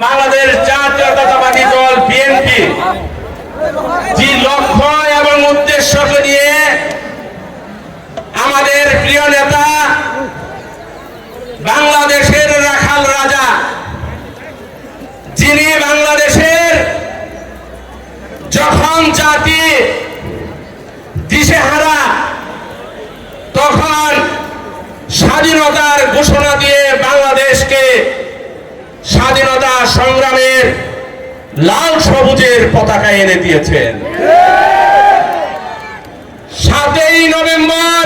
বাংলাদেশ জাতীয়তাবাদী দল বিএনপি। যে লক্ষ্য এবং উদ্দেশ্যকে নিয়ে আমাদের প্রিয় নেতা বাংলাদেশের রাখাল রাজা, যিনি বাংলাদেশের যখন জাতি দিশেহারা, তখন স্বাধীনতার ঘোষণা দিয়ে বাংলাদেশকে স্বাধীনতা সংগ্রামের লাল সবুজের পতাকা এনে দিয়েছেন। সাতই নভেম্বর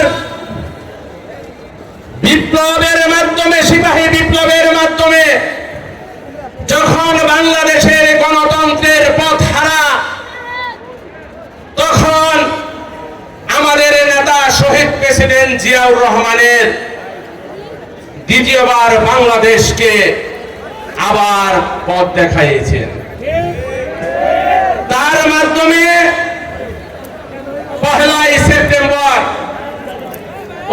বিপ্লবের মাধ্যমে, সিপাহী বিপ্লবের মাধ্যমে যখন বাংলাদেশের গণতন্ত্রের পথ হারা, তখন আমাদের নেতা শহীদ প্রেসিডেন্ট জিয়াউর রহমানের দ্বিতীয়বার বাংলাদেশকে আবার পথ দেখাইয়েছেন তার মাধ্যমে পহেলাই সেপ্টেম্বর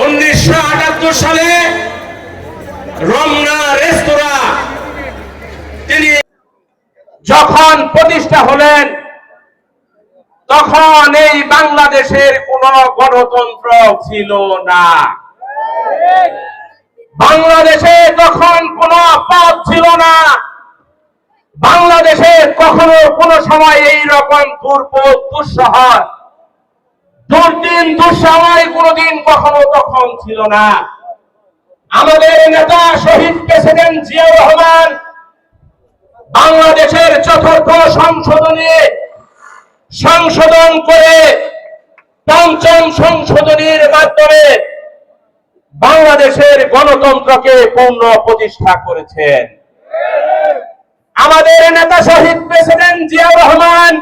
উনিশশো আটাত্তর সালে রমনা রেস্তোরাঁ, তিনি যখন প্রতিষ্ঠা হলেন, তখন এই বাংলাদেশের কোন গণতন্ত্র ছিল না। বাংলাদেশে তখন কোন পথ ছিল না। বাংলাদেশে কখনো কোন সময় এই রকম দুর্ভোগ দুঃসহ দুর্দিন, দুঃসময় কোনদিন কখনো তখন ছিল না। আমাদের নেতা শহীদ প্রেসিডেন্ট জিয়াউর রহমান বাংলাদেশের চতুর্থ সংশোধনী সংশোধন করে পঞ্চম সংশোধনীর মাধ্যমে বাংলাদেশের গণতন্ত্রকে পূর্ণ প্রতিষ্ঠা করেছেন। আমাদের নেতা শহীদ প্রেসিডেন্ট জিয়াউর রহমান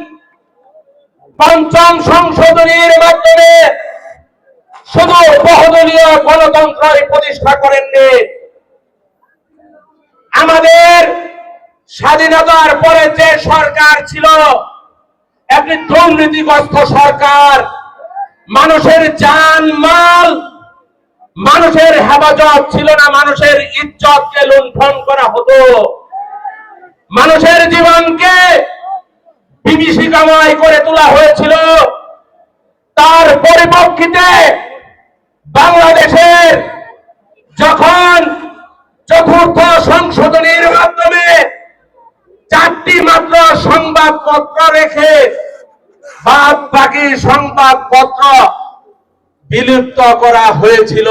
পঞ্চম সংশোধনীর মাধ্যমে শুধু বহুদলীয় গণতন্ত্রই প্রতিষ্ঠা করেননি। আমাদের স্বাধীনতার পরে যে সরকার ছিল, একটি দুর্নীতিগ্রস্ত সরকার, মানুষের যান মাল মানুষের হেফাজত ছিল না, মানুষের ইজ্জতকে লুণ্ঠন করা হতো। মানুষের জীবনকে বিভীষিকাময় করে তোলা হয়েছিল। তার পরিপ্রেক্ষিতে বাংলাদেশের যখন চতুর্থ সংশোধনীর মাধ্যমে চারটি মাত্র সংবাদপত্র রেখে বাদ বাকি সংবাদপত্র বিলুপ্ত করা হয়েছিল।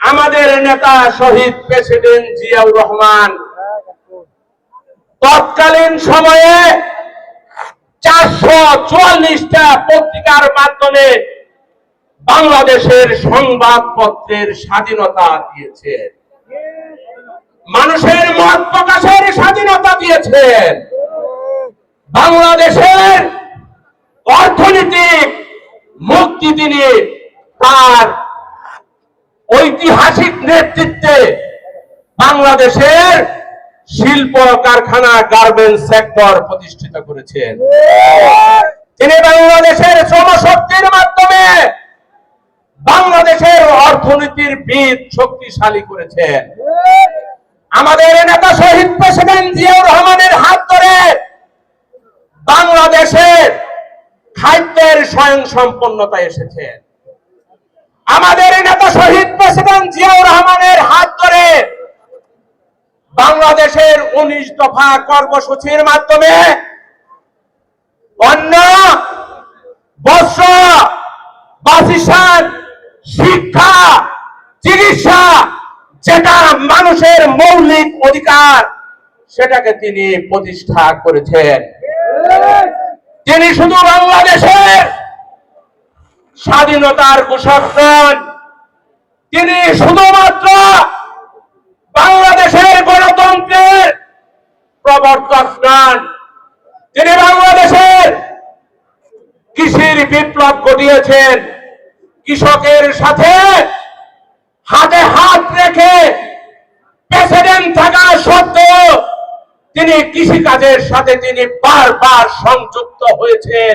আমাদের নেতা শহীদ প্রেসিডেন্ট জিয়াউর রহমান তৎকালীন সময়ে চারশো চুয়াল্লিশটা পত্রিকার মাধ্যমে বাংলাদেশের সংবাদপত্রের স্বাধীনতা দিয়েছেন মানুষের মত প্রকাশের স্বাধীনতা দিয়েছেন বাংলাদেশের অর্থনৈতিক মুক্তি তিনি তার ঐতিহাসিক নেতৃত্বে বাংলাদেশের শিল্প কারখানা গার্মেন্টস সেক্টর প্রতিষ্ঠিত করেছেন। তিনি বাংলাদেশের শ্রমশক্তির মাধ্যমে বাংলাদেশের অর্থনীতির বীজ শক্তিশালী করেছেন। আমাদের নেতা শহীদ প্রেসিডেন্ট জিয়াউর রহমানের হাত ধরে বাংলাদেশের খাদ্যের স্বয়ং সম্পন্নতা এসেছে। আমাদের নেতা শহীদ প্রেসিডেন্ট জিয়াউর রহমানের হাত ধরে বাংলাদেশের উনিশ দফা কর্মসূচির মাধ্যমে অন্য বস্ত্র বাসিসান শিক্ষা, চিকিৎসা, যেটা মানুষের মৌলিক অধিকার, সেটাকে তিনি প্রতিষ্ঠা করেছেন। তিনি শুধু বাংলাদেশের স্বাধীনতার ঘোষক নন, তিনি শুধুমাত্র বাংলাদেশের গণতন্ত্রের প্রবর্তক নন। তিনি বাংলাদেশের কৃষির বিপ্লব ঘটিয়েছেন। কৃষকের সাথে হাতে হাত রেখে প্রেসিডেন্ট থাকা সত্ত্বেও তিনি কৃষিকাজের সাথে তিনি বারবার সংযুক্ত হয়েছেন।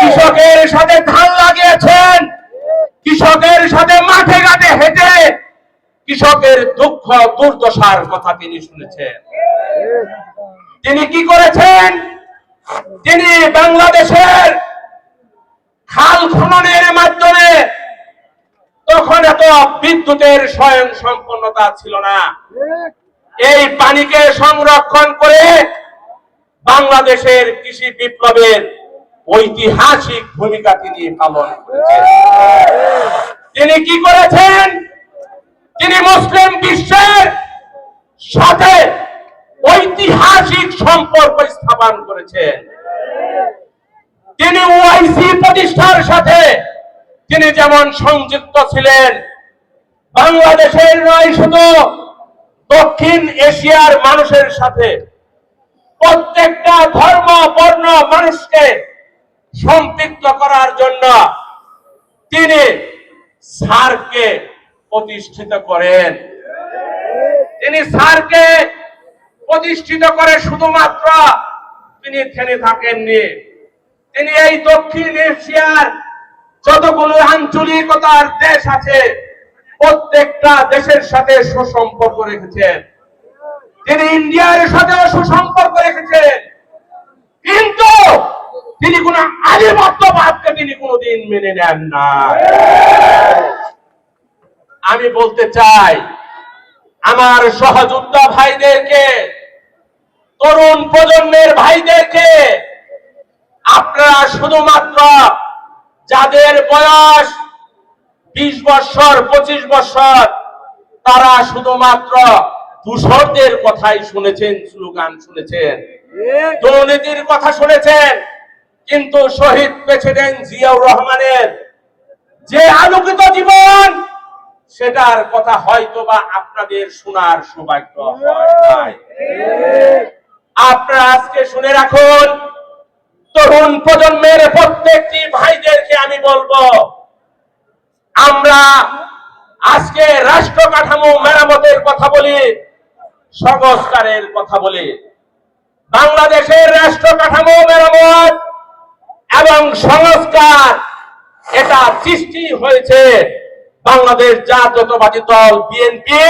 কৃষকের সাথে ধান লাগিয়েছেন। কৃষকের সাথে মাঠে ঘাটে হেঁটে কৃষকের দুঃখ, দুর্দশার কথা তিনি শুনেছেন। তিনি কি করেছেন? তিনি বাংলাদেশের খাল খননের মাধ্যমে তখন এত বিদ্যুতের স্বয়ং সম্পন্নতা ছিল না। এই পানিকে সংরক্ষণ করে বাংলাদেশের কৃষি বিপ্লবের ঐতিহাসিক ভূমিকা তিনি পালন করেছেন। তিনি কি করেছেন? তিনি মুসলিম বিশ্বের সাথে ঐতিহাসিক সম্পর্ক স্থাপন করেছেন। তিনি ওআইসি প্রতিষ্ঠার সাথে তিনি যেমন সংযুক্ত ছিলেন, বাংলাদেশের নয় শুধু দক্ষিণ এশিয়ার মানুষের সাথে প্রত্যেকটা ধর্ম, বর্ণ মানুষকে সম্পৃক্ত করার জন্য তিনি সারকে প্রতিষ্ঠিত করেন। তিনি সারকে প্রতিষ্ঠিত করে শুধুমাত্র তিনি থেমে থাকেননি। তিনি এই দক্ষিণ এশিয়ার যতগুলো আঞ্চলিকতার দেশ আছে প্রত্যেকটা দেশের সাথে সুসম্পর্ক রেখেছেন। তিনি ইন্ডিয়ার সাথেও সুসম্পর্ক রেখেছেন। কিন্তু তিনি কোন আধিপত্যবাদকে তিনি কোনোদিন মেনে নেন না আমি বলতে চাই, আমার সহযোদ্ধা ভাইদেরকে, তরুণ প্রজন্মের ভাইদেরকে, আপনারা শুধুমাত্র যাদের বয়স বিশ বছর পঁচিশ বছর তারা শুধুমাত্র দূষরদের কথাই শুনেছেন, স্লোগান শুনেছেন। দুর্নীতির কথা শুনেছেন, কিন্তু শহীদ প্রেসিডেন্ট জিয়াউর রহমানের। যে আলোকিত জীবন, সেটার কথা হয়তো বা আপনাদের শোনার সৌভাগ্য আপনারা আজকে শুনে রাখুন, তরুণ প্রজন্মের প্রত্যেকটি ভাইদেরকে আমি বলব আমরা আজকে রাষ্ট্র কাঠামো মেরামতের কথা বলি, সংস্কারের কথা বলি। বাংলাদেশের রাষ্ট্র কাঠামো মেরামত এবং সংস্কার, এটা সৃষ্টি হয়েছে বাংলাদেশ জাতীয়তাবাদী দল বিএনপি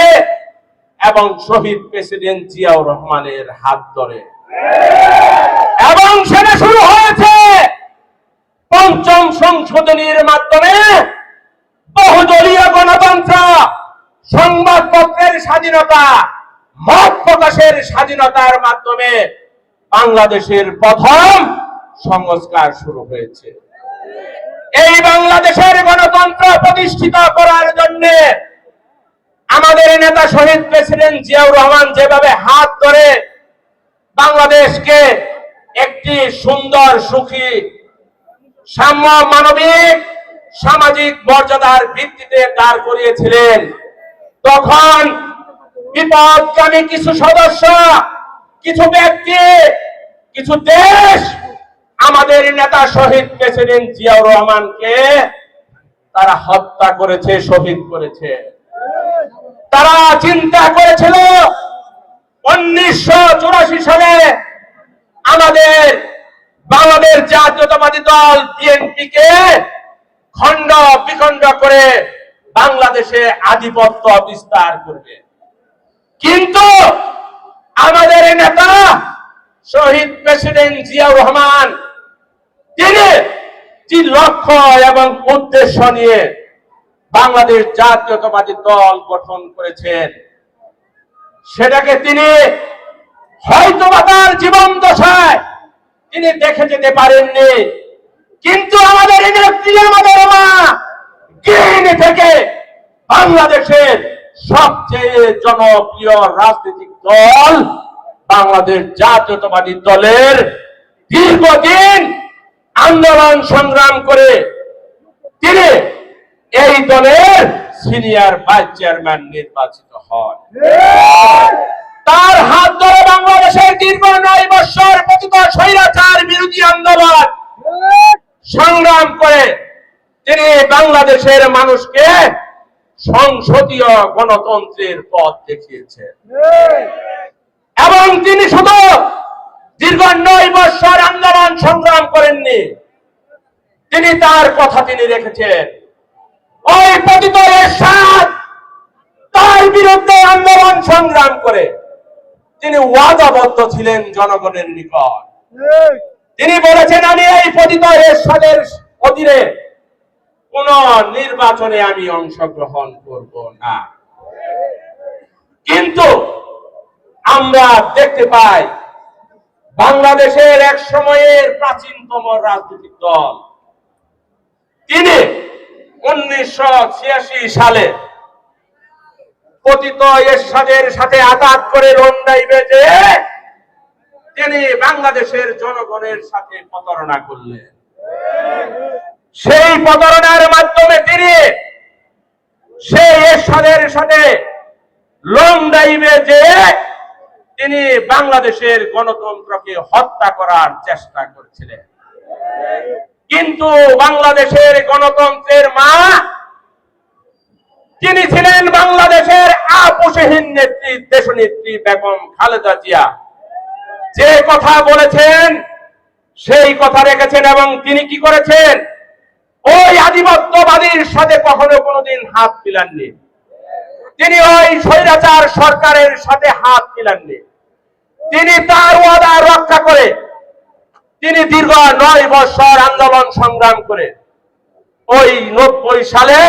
এবং শহীদ প্রেসিডেন্ট জিয়াউর রহমানের হাত ধরে। এবং সেটা শুরু হয়েছে পঞ্চম সংশোধনীর মাধ্যমে বহুদলীয় গণতন্ত্র, সংবাদপত্রের স্বাধীনতা, মত প্রকাশের স্বাধীনতার মাধ্যমে বাংলাদেশের প্রথম সংস্কার শুরু হয়েছে। এই বাংলাদেশের গণতন্ত্র প্রতিষ্ঠিত করার জন্য আমাদের নেতা শহীদ প্রেসিডেন্ট জিয়াউর রহমান যেভাবে হাত ধরে বাংলাদেশকে একটি সুন্দর, সুখী সাম্য মানবিক সামাজিক মর্যাদার ভিত্তিতে দাঁড় করিয়েছিলেন। তখন বিপদগামী কিছু সদস্য, কিছু ব্যক্তি, কিছু দেশ আমাদের নেতা শহীদ প্রেসিডেন্ট জিয়াউর রহমানকে তারা হত্যা করেছে, শহীদ করেছে। তারা চিন্তা করেছিল, উনিশশো চুরাশি সালে আমাদের বাংলাদেশ জাতীয়তাবাদী দল বিএনপি কে খণ্ড বিখণ্ড করে বাংলাদেশে আধিপত্য বিস্তার করবে। কিন্তু আমাদের নেতা শহীদ প্রেসিডেন্ট জিয়াউর রহমান, তিনি যে লক্ষ্য এবং উদ্দেশ্য নিয়ে বাংলাদেশ জাতীয়তাবাদী দল গঠন করেছেন, সেটাকে তিনি হয়তো বা তার জীবন দশায় তিনি দেখে যেতে পারেননি। কিন্তু আমাদের নেত্রী আমাদের মা গৃহিণী থেকে বাংলাদেশের সবচেয়ে জনপ্রিয় রাজনৈতিক দল বাংলাদেশ জাতীয়তাবাদী দলের দীর্ঘদিন আন্দোলন সংগ্রাম করে তিনি এই দলের সিনিয়র ভাইস চেয়ারম্যান নির্বাচিত হন। তার হাত ধরে বাংলাদেশের দীর্ঘ নয় বৎসর পতিত স্বৈরাচার বিরোধী আন্দোলন সংগ্রাম করে তিনি বাংলাদেশের মানুষকে সংসদীয় গণতন্ত্রের পথ দেখিয়েছেন। এবং তিনি শুধু দীর্ঘ নয় বৎসর আন্দোলন সংগ্রাম করেননি। তিনি তার কথা তিনি রেখেছেন। ওই পতিত তার বিরুদ্ধে আন্দোলন সংগ্রাম করে তিনি ওয়াদাবদ্ধ ছিলেন জনগণের নিকট। তিনি বলেছেন আমি এই পতিত এরশাদের অধীনে কোন নির্বাচনে আমি অংশগ্রহণ করব না। কিন্তু আমরা দেখতে পাই বাংলাদেশের এক সময়ের প্রাচীনতম রাজনৈতিক দল। তিনি উনিশশো ছিয়াশি সালে পতিত এরশাদের সাথে আঘাত করে লন্ডাই বেজে তিনি বাংলাদেশের জনগণের সাথে প্রতারণা করলেন। সেই প্রতারণার মাধ্যমে তিনি সেই এরশাদের সাথে লন্ডাইবে যে তিনি বাংলাদেশের গণতন্ত্রকে হত্যা করার চেষ্টা করছিলেন। কিন্তু বাংলাদেশের গণতন্ত্রের মা তিনি ছিলেন বাংলাদেশের আপোষহীন নেত্রী, দেশনেত্রী বেগম খালেদা জিয়া। যে কথা বলেছেন, সেই কথা রেখেছেন এবং তিনি কি করেছেন? ওই আধিপত্যবাদীর সাথে কখনো কোনোদিন হাত মিলাননি। তিনি ওই স্বৈরাচার সরকারের সাথে হাত মিলাননি। তিনি তার ওয়াদা রক্ষা করে, তিনি দীর্ঘ নয় বছর আন্দোলন সংগ্রাম করে, ওই নব্বই সালে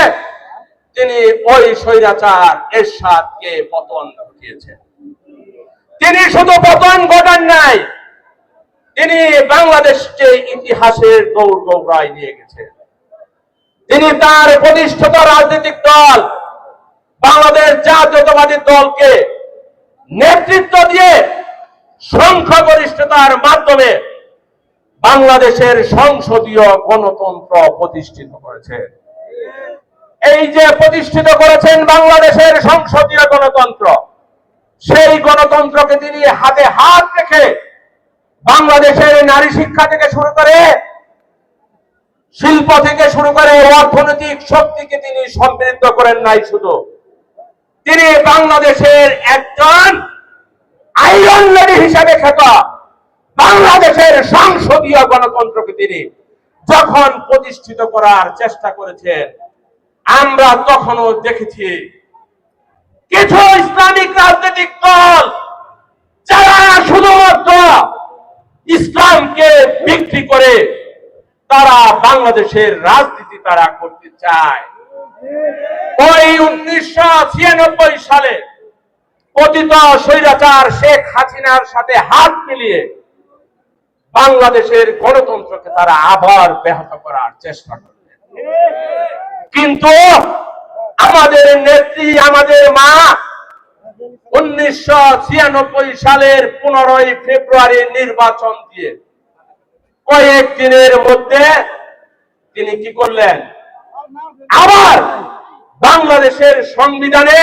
তিনি ওই স্বৈরাচার এরশাদকে পতন ঘটিয়েছেন। তিনি শুধু পতন ঘটান নাই, তিনি বাংলাদেশকে ইতিহাসের দৌড় দৌড়ায় নিয়ে গেছেন। তিনি তার প্রতিষ্ঠিত রাজনৈতিক দল, বাংলাদেশ জাতীয়তাবাদী দলকে নেতৃত্ব দিয়ে সংখ্যাগরিষ্ঠতার মাধ্যমে বাংলাদেশের সংসদীয় গণতন্ত্র প্রতিষ্ঠিত করেছেন এই যে প্রতিষ্ঠিত করেছেন বাংলাদেশের সংসদীয় গণতন্ত্র, সেই গণতন্ত্রকে তিনি হাতে হাত রেখে বাংলাদেশের নারী শিক্ষা থেকে শুরু করে শিল্প থেকে শুরু করে অর্থনৈতিক শক্তিকে তিনি সমৃদ্ধ করেন নাই শুধু। তিনি বাংলাদেশের একজন আইরন লেডি হিসাবে খ্যাত। বাংলাদেশের সংসদীয় গণতন্ত্রকে তিনি যখন প্রতিষ্ঠিত করার চেষ্টা করেছেন, আমরা তখনও দেখেছি কিছু ইসলামিক রাজনৈতিক দল যারা শুধুমাত্র ইসলামকে বিক্রি করে তারা বাংলাদেশের রাজনীতি তারা করতে চায়। ওই উনিশশো ছিয়ানব্বই সালে পতিত স্বৈরাচার শেখ হাসিনার সাথে হাত মিলিয়ে বাংলাদেশের গণতন্ত্রকে তারা আবার ব্যাহত করার চেষ্টা করলেন। কিন্তু আমাদের নেত্রী, আমাদের মা উনিশশো ছিয়ানব্বই সালের পনেরোই ফেব্রুয়ারি নির্বাচন দিয়ে কয়েক দিনের মধ্যে তিনি কি করলেন? আবার বাংলাদেশের সংবিধানে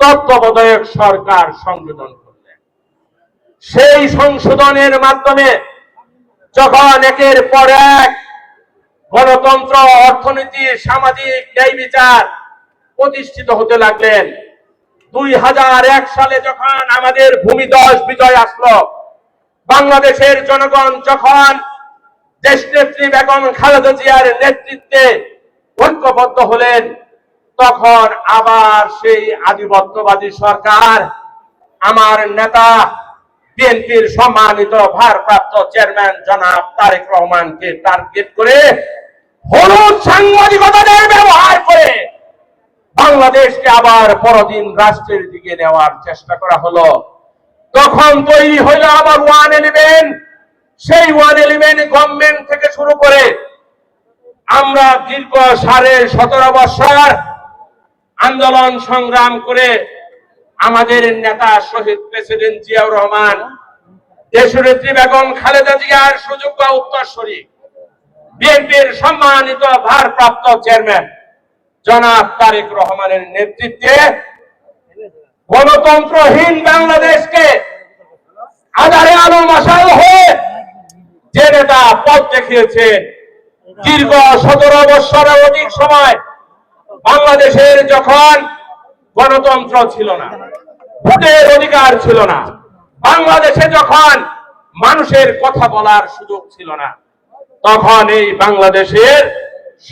তত্ত্বাবধায়ক সরকার সংশোধন করলেন। সেই সংশোধনের মাধ্যমে যখন একের পর এক গণতন্ত্র, অর্থনীতি, সামাজিক ন্যায় বিচার প্রতিষ্ঠিত হতে লাগলেন, দুই হাজার এক সালে যখন আমাদের ভূমিদশ বিজয় আসলো বাংলাদেশের জনগণ যখন দেশনেত্রী বেগম খালেদা জিয়ার নেতৃত্বে ঐক্যবদ্ধ হলেন, তখন আবার সেই আধিপত্যবাদী সরকার আমার নেতা বিএনপির সম্মানিত ভারপ্রাপ্ত চেয়ারম্যান জনাব তারেক রহমানকে টার্গেট করে হলুদ সাংবাদিকতাদের ব্যবহার করে বাংলাদেশকে আবার পরদিন রাষ্ট্রের দিকে নেওয়ার চেষ্টা করা হলো। তখন তৈরি হইল আবার ওয়ান এলিভেন সেই ওয়ান এলিভেন গভর্নমেন্ট থেকে শুরু করে আমরা দীর্ঘ সাড়ে সতেরো বছর আন্দোলন সংগ্রাম করে আমাদের নেতা শহীদ প্রেসিডেন্ট জিয়াউর রহমান, দেশনেত্রী বেগম খালেদা জিয়ার সুযোগ্য উত্তরসূরি, বিএনপির সম্মানিত ভারপ্রাপ্ত চেয়ারম্যান জনাব তারেক রহমানের নেতৃত্বে গণতন্ত্রহীন বাংলাদেশকে আধারে আলো মশাল হয়ে যে নেতা পথ দেখিয়েছেন, দীর্ঘ সতেরো বৎসরের অধিক সময় বাংলাদেশের যখন গণতন্ত্র ছিল না, ভোটের অধিকার ছিল না, বাংলাদেশে যখন মানুষের কথা বলার সুযোগ ছিল না, তখন এই বাংলাদেশের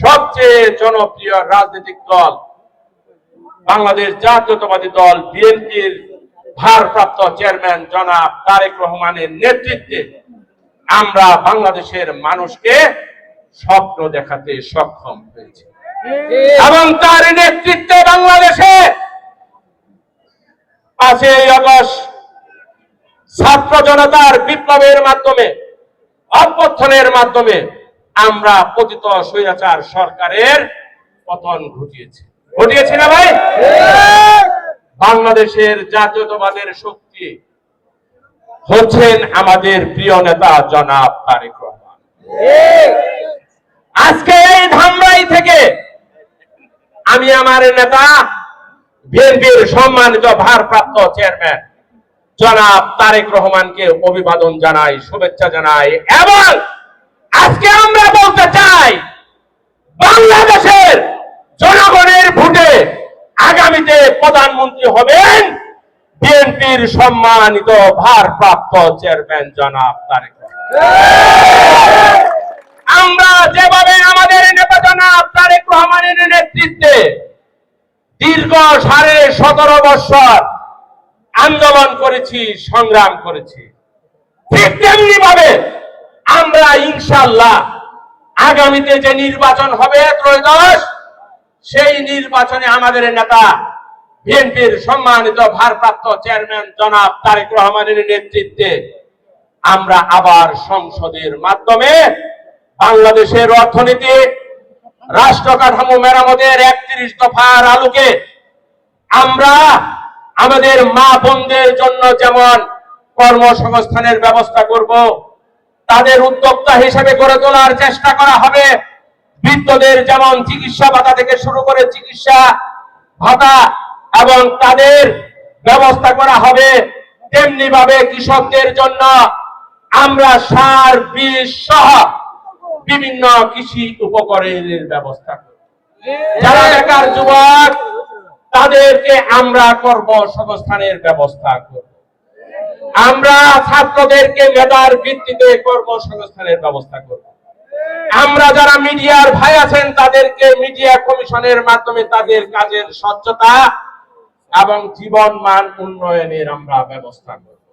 সবচেয়ে জনপ্রিয় রাজনৈতিক দল বাংলাদেশ জাতীয়তাবাদী দল বিএনপির ভারপ্রাপ্ত চেয়ারম্যান জনাব তারেক রহমানের নেতৃত্বে আমরা বাংলাদেশের মানুষকে স্বপ্ন দেখাতে সক্ষম হয়েছি। এবং তার নেতৃত্বে বাংলাদেশে পাঁচই আগস্ট ছাত্র জনতার বিপ্লবের মাধ্যমে অভ্যর্থনের মাধ্যমে আমরা পতিত স্বৈরাচার সরকারের পতন ঘটিয়েছি। ঘটিয়েছি না ভাই? বাংলাদেশের জাতীয়তাবাদের শক্তি হচ্ছেন আমাদের প্রিয় নেতা জনাব তারেক রহমান। আজকে এই ধামরাই থেকে আমি আমার নেতা, বিএনপির সম্মানিত ভারপ্রাপ্ত চেয়ারম্যান জনাব তারেক রহমানকে অভিবাদন জানাই, শুভেচ্ছা জানাই এবং আজকে আমরা বলতে চাই, বাংলাদেশের জনগণের ভোটে আগামীতে প্রধানমন্ত্রী হবেন বিএনপির সম্মানিত ভারপ্রাপ্ত চেয়ারম্যান জনাব তারেক আমরা যেভাবে আমাদের নেতা জনাব তারেক রহমানের নেতৃত্বে দীর্ঘ সাড়ে সতেরো বছর আন্দোলন করেছি, সংগ্রাম করেছি, ঠিক তেমনি ভাবে আমরা ইনশাল্লাহ আগামীতে যে নির্বাচন হবে ত্রয়োদশ সেই নির্বাচনে আমাদের নেতা বিএনপির সম্মানিত ভারপ্রাপ্ত চেয়ারম্যান জনাব তারেক রহমানের নেতৃত্বে আমরা আবার সংসদের মাধ্যমে বাংলাদেশের অর্থনীতি, রাষ্ট্র কাঠামো মেরামতের একত্রিশ দফার আলোকে আমরা আমাদের মা বোনদের জন্য যেমন কর্মসংস্থানের ব্যবস্থা করব, তাদের উদ্যোক্তা হিসেবে গড়ে তোলার চেষ্টা করা হবে। বৃদ্ধদের যেমন চিকিৎসা ভাতা থেকে শুরু করে চিকিৎসা ভাতা এবং তাদের ব্যবস্থা করা হবে তেমনি ভাবে কৃষকদের জন্য আমরা সার, বীজ সহ বিভিন্ন কৃষি উপকরণের ব্যবস্থা যারা বেকার যুবক, তাদেরকে আমরা কর্মসংস্থানের ব্যবস্থা করব। আমরা ছাত্রদেরকে মেধার ভিত্তিতে কর্মসংস্থানের ব্যবস্থা করব। আমরা যারা মিডিয়ার ভাই আছেন, তাদেরকে মিডিয়া কমিশনের মাধ্যমে তাদের কাজের স্বচ্ছতা এবং জীবন মান উন্নয়নের আমরা ব্যবস্থা করব।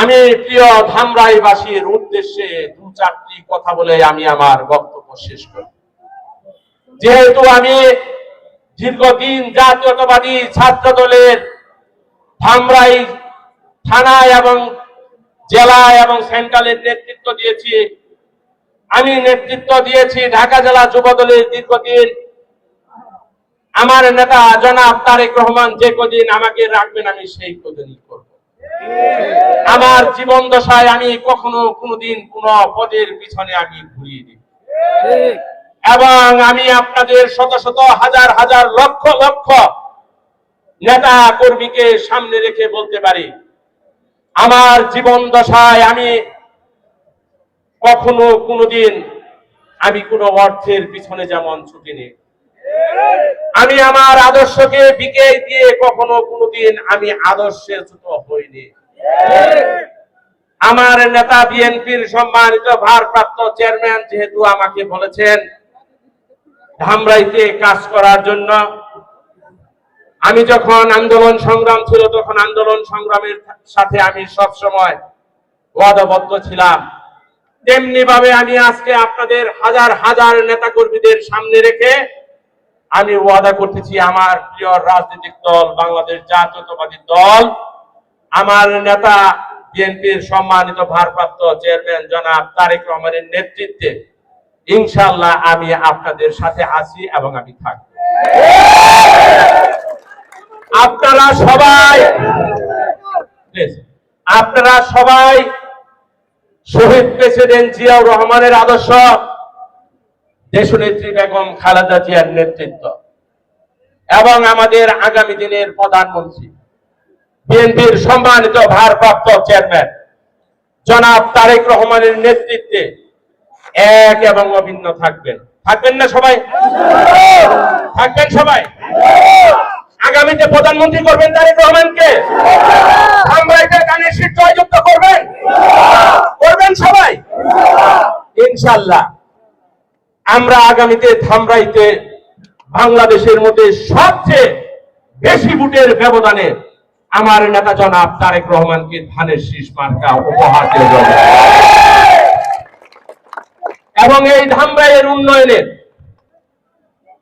আমি প্রিয় ধামরাইবাসীর উদ্দেশ্যে দু চারটি কথা বলে আমি আমার বক্তব্য শেষ করি। যেহেতু আমি দীর্ঘদিন জাতীয়তাবাদী ছাত্র দলের ধামরাই থানায় এবং জেলায় এবং সেন্ট্রালের নেতৃত্ব দিয়েছি আমি নেতৃত্ব দিয়েছি ঢাকা জেলা যুব দলের দীর্ঘদিন। আমার নেতা জনাব তারেক রহমান যে কদিন আমাকে রাখবেন, আমি সেই কদিনই করব। আমার জীবন দশায় আমি কখনো কোনোদিন কোন পদের পিছনে আমি ঘুরিয়ে দিই এবং আমি আপনাদের শত শত হাজার হাজার লক্ষ লক্ষ নেতা কর্মীকে সামনে রেখে বলতে পারি, আমার জীবন দশায় আমি কখনো কোনোদিন আমি কোনো অর্থের পিছনে যেমন ছুটিনি আমি আমার আদর্শকে বিকে দিয়ে কখনো কোনোদিন আমি আদর্শের চ্যুত হইনি। আমার নেতা বিএনপির সম্মানিত ভারপ্রাপ্ত চেয়ারম্যান যেহেতু আমাকে বলেছেন ধামরাইতে কাজ করার জন্য, আমি যখন আন্দোলন সংগ্রাম ছিল তখন আন্দোলন সংগ্রামের সাথে আমি সব সময় ওয়াদাবদ্ধ ছিলাম। তেমনি ভাবে আমি আজকে আপনাদের হাজার হাজার নেতা কর্মীদের সামনে রেখে আমি ওয়াদা করতেছি আমার প্রিয় রাজনৈতিক দল, বাংলাদেশ জাতীয়তাবাদী দল, আমার নেতা বিএনপির সম্মানিত ভারপ্রাপ্ত চেয়ারম্যান জনাব তারেক রহমানের নেতৃত্বে ইনশাল্লাহ আমি আপনাদের সাথে আছি এবং আমি থাকব। আপনারা সবাই আপনারা সবাই শহীদ প্রেসিডেন্ট জিয়াউর রহমানের আদর্শ দেশ দেশনেত্রী বেগম খালেদা জিয়ার নেতৃত্ব এবং আমাদের আগামী দিনের প্রধানমন্ত্রী, বিএনপির সম্মানিত ভারপ্রাপ্ত চেয়ারম্যান জনাব তারেক রহমানের নেতৃত্বে এক এবং অভিন্ন থাকবেন। থাকবেন না সবাই? থাকবেন সবাই? আগামীতে প্রধানমন্ত্রী করবেন তারেক রহমানকে। আমরা এটা গানের জয়যুক্ত করবেন? করবেন সবাই? ইনশাল্লাহ আমরা আগামীতে ধামরাইতে বাংলাদেশের মধ্যে সবচেয়ে বেশি ভোটের ব্যবধানে আমার নেতা জনাব তারেক রহমানকে ধানের শীষ মার্কা উপহার। এবং এই ধামরাইয়ের উন্নয়নের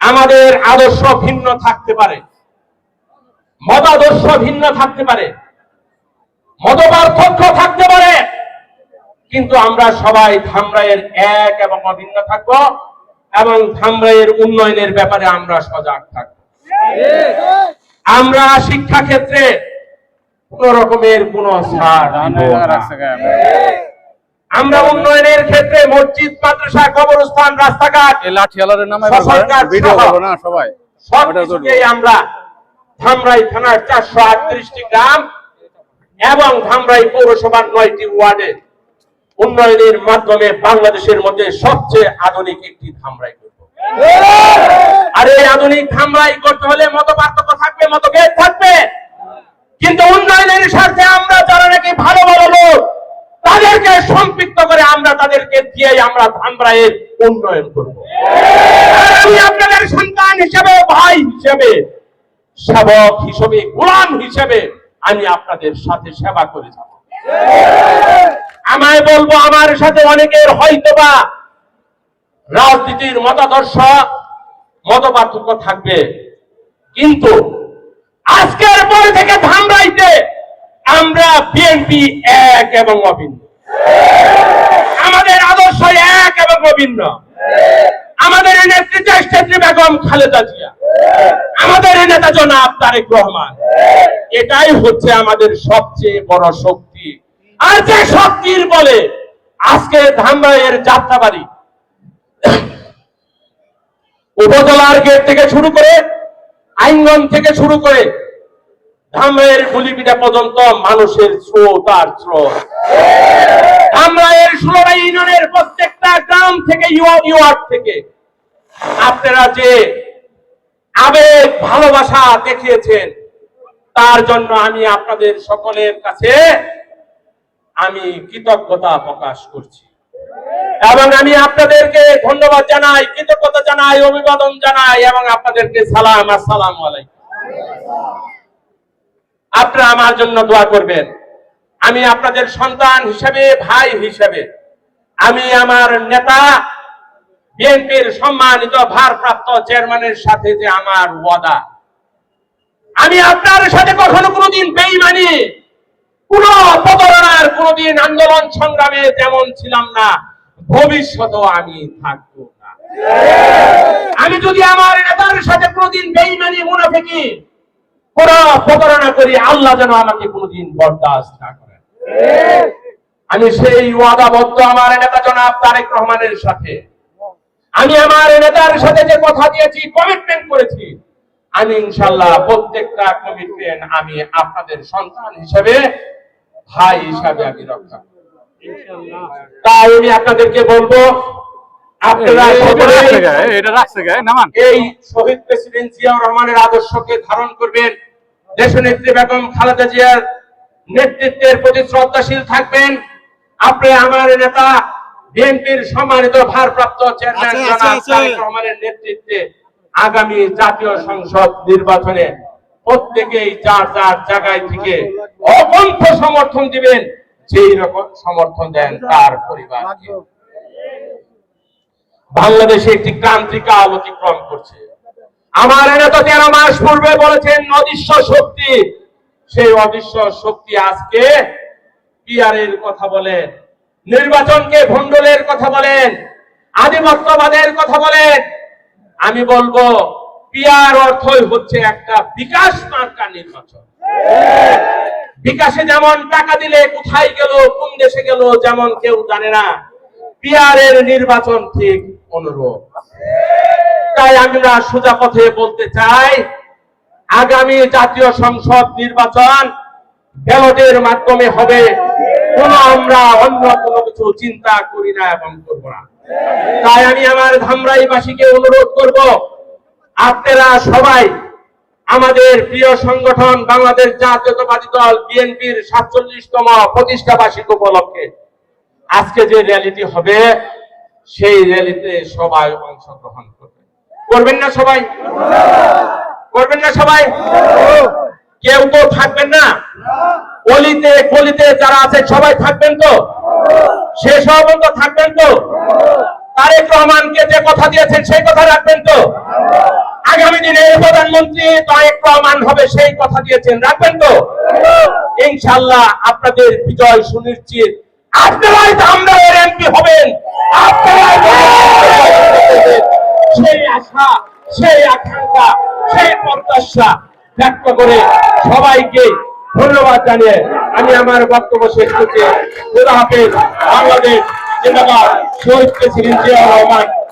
আমাদের আদর্শ ভিন্ন থাকতে পারে। মতাদর্শ ভিন্ন থাকতে পারে মত পার্থক্য থাকতে পারে কিন্তু আমরা সবাই ধামরাইয়ের এক এবং অভিন্ন থাকব এবং ধামরাইয়ের উন্নয়নের ব্যাপারে আমরা সজাগ থাকব। আমরা শিক্ষা ক্ষেত্রে কোন রকমের কোন ছাড় আমরা উন্নয়নের ক্ষেত্রে মসজিদ মাদ্রাসা কবরস্থান রাস্তাঘাট নামে ভিডিও করব না সবাই। কিছুকেই আমরা ধামরাই থানার চারশো আটত্রিশটি গ্রাম এবং ধামরাই পৌরসভার নয়টি ওয়ার্ডে উন্নয়নের মাধ্যমে বাংলাদেশের মধ্যে সবচেয়ে আধুনিক একটি ধামরাই আর এই আধুনিক ধামরাই করতে হলে মত পার্থক্য থাকবে, মতভেদ থাকবে। কিন্তু উন্নয়নের স্বার্থে আমরা যারা নাকি ভালো ভালো লোক, তাদেরকে সম্পৃক্ত করে আমরা তাদেরকে দিয়ে আমরা ধামরাইয়ের উন্নয়ন করব। আমি আপনাদের সন্তান হিসেবে, ভাই হিসেবে সেবক হিসেবে, গোলাম হিসেবে আমি আপনাদের সাথে সেবা করে যাব। আমায় বলব, আমার সাথে অনেকের হয়তোবা রাজনীতির মতাদর্শ মত পার্থক্য থাকবে। কিন্তু আজকের পর থেকে ধামরাইতে আমরা বিএনপি এক এবং অভিন্ন। আমাদের আদর্শ এক এবং অভিন্ন। আমাদের নেত্রী দেশনেত্রী বেগম খালেদা জিয়া, আমাদের নেতা জনাব তারেক রহমান, এটাই হচ্ছে আমাদের সবচেয়ে বড় শক্তি। আর যে শক্তির বলে আজকে ধামরাইয়ের যাত্রাবাড়ি, উপজেলার গেট থেকে শুরু করে আইনগঞ্জ থেকে শুরু করে ধামরাইয়ের গুলিপিঠা পর্যন্ত মানুষের স্রোত আর স্রোত। ধামরাইয়ের ষোলোটা ইউনিয়নের প্রত্যেকটা গ্রাম থেকে ইউ- ইউয়ার্ড থেকে। আপনারা যে আবেগ, ভালোবাসা দেখিয়েছেন, তার জন্য আমি আপনাদের সকলের কাছে আমি কৃতজ্ঞতা প্রকাশ করছি। এবং আমি আপনাদেরকে ধন্যবাদ জানাই, কৃতজ্ঞতা জানাই, অভিবাদন জানাই, এবং আপনাদেরকে সালাম, আসসালাম আলাইকুম। আপনারা আমার জন্য দোয়া করবেন। আমি আপনাদের সন্তান হিসেবে, ভাই হিসেবে। আমি আমার নেতা, বিএনপির সম্মানিত ভারপ্রাপ্ত চেয়ারম্যানের সাথে যে আমার ওয়াদা। আমি আপনার সাথে কখনো কোনোদিন বেইমানি, কোন প্রতারণার কোনোদিন আন্দোলন সংগ্রামে যেমন ছিলাম না, ভবিষ্যতেও আমি থাকব না। আমি যদি আমার নেতার সাথে কোনোদিন বেইমানি, মুনাফিকি, কোন প্রতারণা করি, আল্লাহ যেন আমাকে কোনোদিন বরদাস্ত না করেন আমি সেই ওয়াদাবদ্ধ আমার নেতা জনাব তারেক রহমানের সাথে। আমি আমার নেতার সাথে যে কথা দিয়েছি কমিটমেন্ট করেছি আমি ইনশাল্লাহ প্রত্যেকটা কমিটমেন্ট আমি আপনাদের সন্তান হিসেবে ভাই হিসাবে আমি রক্ষা তাই আমি আপনাদেরকে বলব আপনারা এই শহীদ প্রেসিডেন্ট জিয়াউর রহমানের আদর্শকে ধারণ করবেন। দেশনেত্রী বেগম খালেদা জিয়ার নেতৃত্বের প্রতি শ্রদ্ধাশীল থাকবেন। আপনি আমার নেতা বিএনপির সম্মানিত ভারপ্রাপ্ত চেয়ারম্যান জনাব তারেক রহমানের নেতৃত্বে আগামী জাতীয় সংসদ নির্বাচনে প্রত্যেকেই চার চার জায়গায় থেকে অকণ্ঠ সমর্থন দিবেন যেই রকম সমর্থন দেন তার পরিবারকে। বাংলাদেশে একটি ক্রান্তিকাল অতিক্রম করছে। আমার নেতা তেরো মাস পূর্বে বলেছেন অদৃশ্য শক্তি সেই অদৃশ্য শক্তি আজকে পিয়ারের কথা বলেন, নির্বাচনকে ভণ্ডলের কথা বলেন, আধিপত্যবাদের কথা বলেন। আমি বলব পিয়ার অর্থই হচ্ছে একটা বিকাশ মার্কা নির্বাচন। বিকাশে যেমন টাকা দিলে কোথায় গেল, কোন দেশে গেল, যেমন কেউ জানে না পিয়ারের নির্বাচন ঠিক অনুরূপ। তাই আমরা সোজা পথে বলতে চাই আগামী জাতীয় সংসদ নির্বাচন ব্যালটের মাধ্যমে হবে। কোন আমরা অন্য কোনো কিছু চিন্তা করি না এবং করব না। তাই আমি আমার ধামরাইবাসীকে অনুরোধ করব, আপনারা সবাই আমাদের প্রিয় সংগঠন বাংলাদেশ জাতীয়তাবাদী দল বিএনপির সাতচল্লিশতম প্রতিষ্ঠা বার্ষিক উপলক্ষে আজকে যে র্যালিটি হবে, সেই র্যালিতে সবাই অংশগ্রহণ করবে। করবেন না সবাই? করবেন না সবাই? কেউ তো থাকবেন না। অলিতে গলিতে যারা আছে সবাই থাকবেন তো? শেষ হওয়া পর্যন্ত থাকবেন তো? তারেক রহমানকে যে কথা দিয়েছেন, সেই কথা রাখবেন তো? আগামী দিনে প্রধানমন্ত্রী তারেক রহমান হবে, সেই কথা দিয়েছেন, রাখবেন তো? ইনশাল্লাহ আপনাদের বিজয় সুনিশ্চিত। আপনারাই তো আমরা এর এমপি হবেন। আপনারাই সেই আশা, সেই আকাঙ্ক্ষা সেই প্রত্যাশা ব্যক্ত করে সবাইকে ধন্যবাদ জানিয়ে আমি আমার বক্তব্য শেষ করছি। খুদা হাফেজ, বাংলাদেশ জিন্দাবাদ। শহীদ প্রেসিডেন্ট জিয়া রহমান।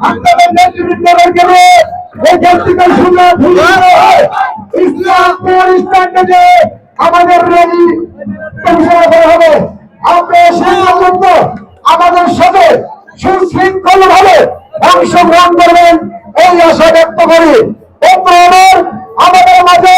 আপনাদের নেতৃবৃন্দদেরকে নিয়ে এইখান থেকে শুনে ভুলে হয় ইসলাম ইসলামকে যে আমাদের রেলি পরিচালনা করা হবে আমরা সেই পর্যন্ত আমাদের সাথে সুশৃঙ্খল ভাবে অংশগ্রহণ করবেন এই আশা ব্যক্ত করি। বন্ধু আমাদের মাঝে